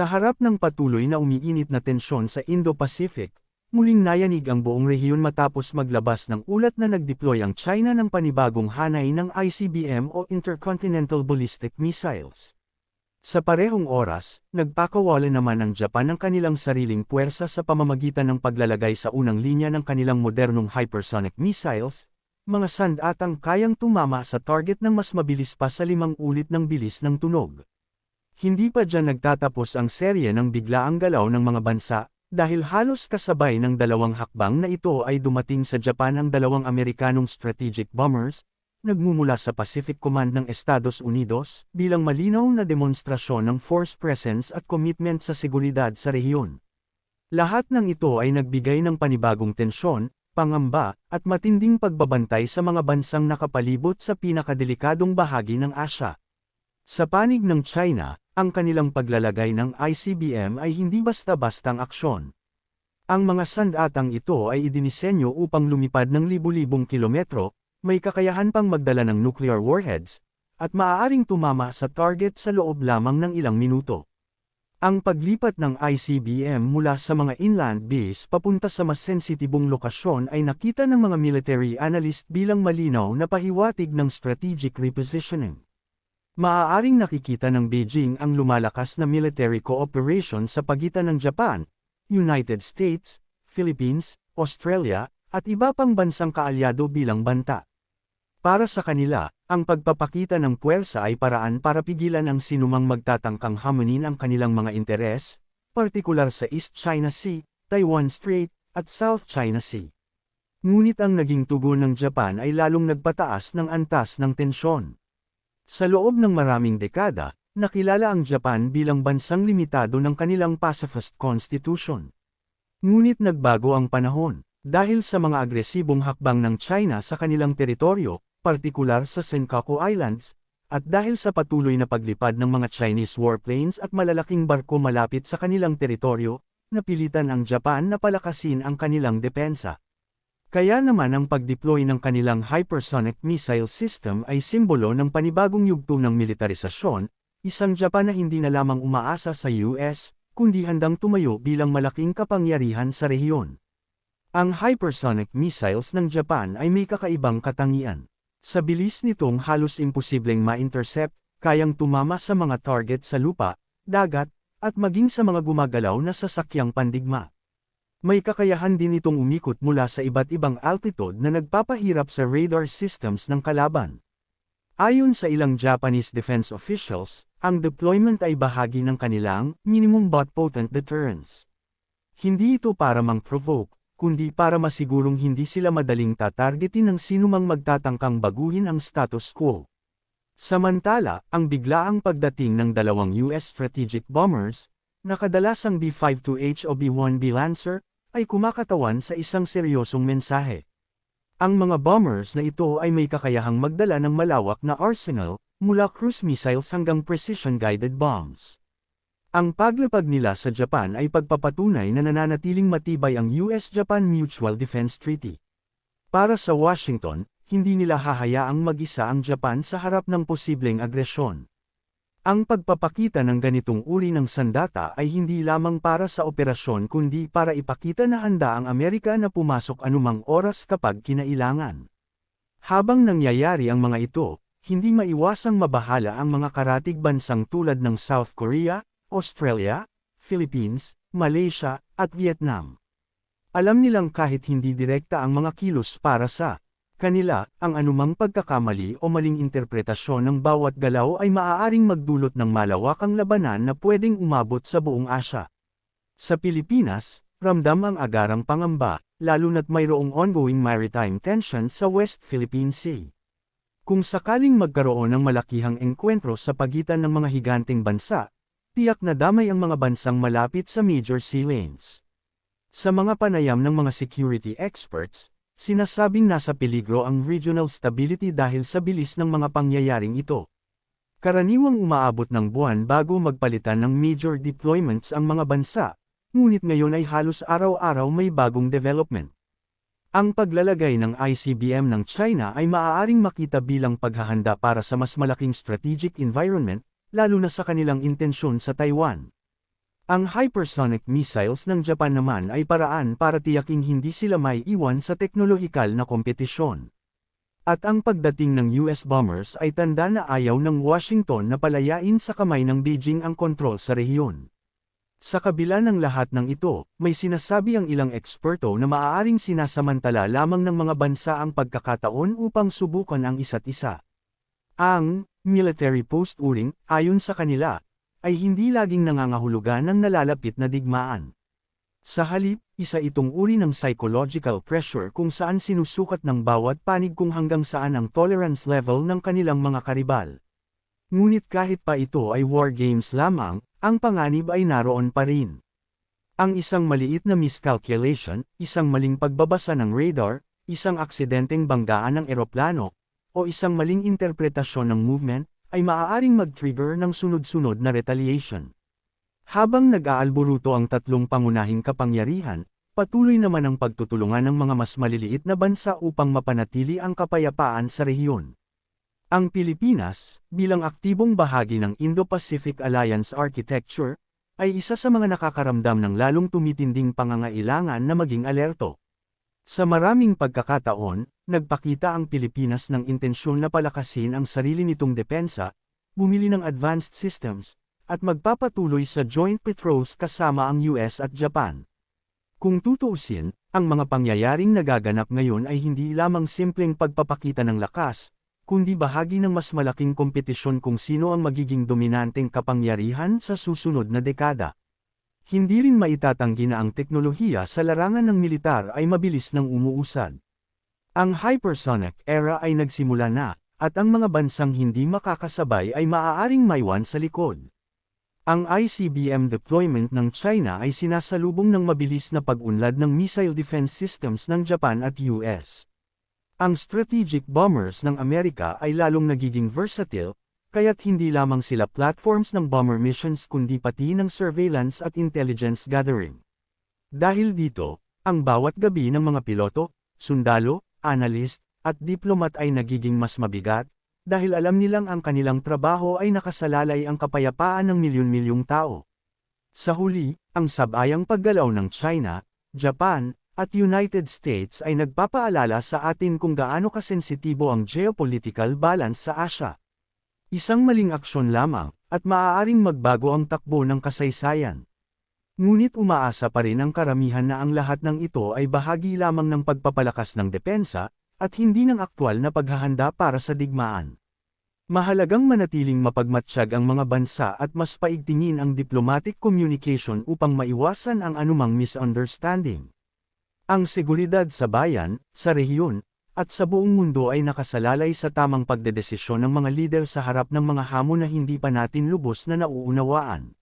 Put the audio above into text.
Sa harap ng patuloy na umiinit na tensyon sa Indo-Pacific, muling nayanig ang buong rehiyon matapos maglabas ng ulat na nag-deploy ang China ng panibagong hanay ng ICBM o Intercontinental Ballistic Missiles. Sa parehong oras, nagpakawala naman ang Japan ng kanilang sariling puwersa sa pamamagitan ng paglalagay sa unang linya ng kanilang modernong hypersonic missiles, mga sandatang kayang tumama sa target ng mas mabilis pa sa limang ulit ng bilis ng tunog. Hindi pa dyan nagtatapos ang serye ng biglaang galaw ng mga bansa, dahil halos kasabay ng dalawang hakbang na ito ay dumating sa Japan ang dalawang Amerikanong strategic bombers, nagmumula sa Pacific Command ng Estados Unidos, bilang malinaw na demonstrasyon ng force presence at commitment sa seguridad sa rehiyon. Lahat ng ito ay nagbigay ng panibagong tensyon, pangamba, at matinding pagbabantay sa mga bansang nakapalibot sa pinakadelikadong bahagi ng Asya. Sa panig ng China, ang kanilang paglalagay ng ICBM ay hindi basta-bastang aksyon. Ang mga sandatang ito ay idinisenyo upang lumipad ng libu-libong kilometro, may kakayahan pang magdala ng nuclear warheads, at maaaring tumama sa target sa loob lamang ng ilang minuto. Ang paglipat ng ICBM mula sa mga inland base papunta sa mas sensitibong lokasyon ay nakita ng mga military analyst bilang malinaw na pahiwatig ng strategic repositioning. Maaaring nakikita ng Beijing ang lumalakas na military cooperation sa pagitan ng Japan, United States, Philippines, Australia, at iba pang bansang kaalyado bilang banta. Para sa kanila, ang pagpapakita ng puwersa ay paraan para pigilan ang sinumang magtatangkang hamunin ang kanilang mga interes, partikular sa East China Sea, Taiwan Strait, at South China Sea. Ngunit ang naging tugon ng Japan ay lalong nagpataas ng antas ng tensyon. Sa loob ng maraming dekada, nakilala ang Japan bilang bansang limitado ng kanilang pacifist constitution. Ngunit nagbago ang panahon, dahil sa mga agresibong hakbang ng China sa kanilang teritoryo, partikular sa Senkaku Islands, at dahil sa patuloy na paglipad ng mga Chinese warplanes at malalaking barko malapit sa kanilang teritoryo, napilitan ang Japan na palakasin ang kanilang depensa. Kaya naman ang pagdeploy ng kanilang hypersonic missile system ay simbolo ng panibagong yugto ng militarisasyon, isang Japan na hindi na lamang umaasa sa US, kundi handang tumayo bilang malaking kapangyarihan sa rehiyon. Ang hypersonic missiles ng Japan ay may kakaibang katangian. Sa bilis nitong halos imposibleng ma-intercept, kayang tumama sa mga target sa lupa, dagat, at maging sa mga gumagalaw na sasakyang pandigma. May kakayahan din itong umikot mula sa iba't ibang altitude na nagpapahirap sa radar systems ng kalaban. Ayon sa ilang Japanese defense officials, ang deployment ay bahagi ng kanilang minimum but potent deterrence. Hindi ito para mang-provoke, kundi para masigurong hindi sila madaling tatargetin ng sinumang magtatangkang baguhin ang status quo. Samantala, ang biglaang pagdating ng dalawang US strategic bombers, na kadalasang B-52H o B-1B Lancer, ay kumakatawan sa isang seryosong mensahe. Ang mga bombers na ito ay may kakayahang magdala ng malawak na arsenal, mula cruise missiles hanggang precision-guided bombs. Ang paglapag nila sa Japan ay pagpapatunay na nananatiling matibay ang US-Japan Mutual Defense Treaty. Para sa Washington, hindi nila hahayaang mag-isa ang Japan sa harap ng posibleng agresyon. Ang pagpapakita ng ganitong uri ng sandata ay hindi lamang para sa operasyon kundi para ipakita na handa ang Amerika na pumasok anumang oras kapag kinailangan. Habang nangyayari ang mga ito, hindi maiwasang mabahala ang mga karatig bansang tulad ng South Korea, Australia, Philippines, Malaysia, at Vietnam. Alam nilang kahit hindi direkta ang mga kilos para sa kanila, ang anumang pagkakamali o maling interpretasyon ng bawat galaw ay maaaring magdulot ng malawakang labanan na pwedeng umabot sa buong Asya. Sa Pilipinas, ramdam ang agarang pangamba, lalo na't mayroong ongoing maritime tension sa West Philippine Sea. Kung sakaling magkaroon ng malakihang engkwentro sa pagitan ng mga higanteng bansa, Tiyak na damay ang mga bansang malapit sa major sea lanes. Sa mga panayam ng mga security experts, sinasabing nasa peligro ang regional stability dahil sa bilis ng mga pangyayaring ito. Karaniwang umaabot ng buwan bago magpalitan ng major deployments ang mga bansa, ngunit ngayon ay halos araw-araw may bagong development. Ang paglalagay ng ICBM ng China ay maaaring makita bilang paghahanda para sa mas malaking strategic environment, lalo na sa kanilang intensyon sa Taiwan. Ang hypersonic missiles ng Japan naman ay paraan para tiyaking hindi sila may iwan sa teknolohikal na kompetisyon. At ang pagdating ng US bombers ay tanda na ayaw ng Washington na palayain sa kamay ng Beijing ang kontrol sa rehiyon. Sa kabila ng lahat ng ito, may sinasabi ang ilang eksperto na maaaring sinasamantala lamang ng mga bansa ang pagkakataon upang subukan ang isa't isa. Ang military post-uring, ayon sa kanila, ay hindi laging nangangahulugan ng nalalapit na digmaan. Sa halip, isa itong uri ng psychological pressure kung saan sinusukat ng bawat panig kung hanggang saan ang tolerance level ng kanilang mga karibal. Ngunit kahit pa ito ay war games lamang, ang panganib ay naroon pa rin. Ang isang maliit na miscalculation, isang maling pagbabasa ng radar, isang aksidenteng banggaan ng eroplano, o isang maling interpretasyon ng movement, ay maaaring mag-trigger ng sunod-sunod na retaliation. Habang nag-aalburuto ang tatlong pangunahing kapangyarihan, patuloy naman ang pagtutulungan ng mga mas maliliit na bansa upang mapanatili ang kapayapaan sa rehiyon. Ang Pilipinas, bilang aktibong bahagi ng Indo-Pacific Alliance Architecture, ay isa sa mga nakakaramdam ng lalong tumitinding pangangailangan na maging alerto. Sa maraming pagkakataon, nagpakita ang Pilipinas ng intensyon na palakasin ang sarili nitong depensa, bumili ng advanced systems, at magpapatuloy sa joint patrols kasama ang US at Japan. Kung tutuusin, ang mga pangyayaring nagaganap ngayon ay hindi lamang simpleng pagpapakita ng lakas, kundi bahagi ng mas malaking kompetisyon kung sino ang magiging dominanteng kapangyarihan sa susunod na dekada. Hindi rin maitatanggi na ang teknolohiya sa larangan ng militar ay mabilis nang umuusad. Ang hypersonic era ay nagsimula na, at ang mga bansang hindi makakasabay ay maaaring maiwan sa likod. Ang ICBM deployment ng China ay sinasalubong ng mabilis na pag-unlad ng missile defense systems ng Japan at US. Ang strategic bombers ng Amerika ay lalong nagiging versatile, kaya't hindi lamang sila platforms ng bomber missions kundi pati ng surveillance at intelligence gathering. Dahil dito, ang bawat gabi ng mga piloto, sundalo, analyst, at diplomat ay nagiging mas mabigat, dahil alam nilang ang kanilang trabaho ay nakasalalay ang kapayapaan ng milyon-milyong tao. Sa huli, ang sabayang paggalaw ng China, Japan, at United States ay nagpapaalala sa atin kung gaano kasensitibo ang geopolitical balance sa Asia. Isang maling aksyon lamang, at maaaring magbago ang takbo ng kasaysayan. Ngunit umaasa pa rin ang karamihan na ang lahat ng ito ay bahagi lamang ng pagpapalakas ng depensa, at hindi ng aktwal na paghahanda para sa digmaan. Mahalagang manatiling mapagmatsyag ang mga bansa at mas paigtingin ang diplomatic communication upang maiwasan ang anumang misunderstanding. Ang seguridad sa bayan, sa rehiyon, at sa buong mundo ay nakasalalay sa tamang pagdedesisyon ng mga lider sa harap ng mga hamon na hindi pa natin lubos na nauunawaan.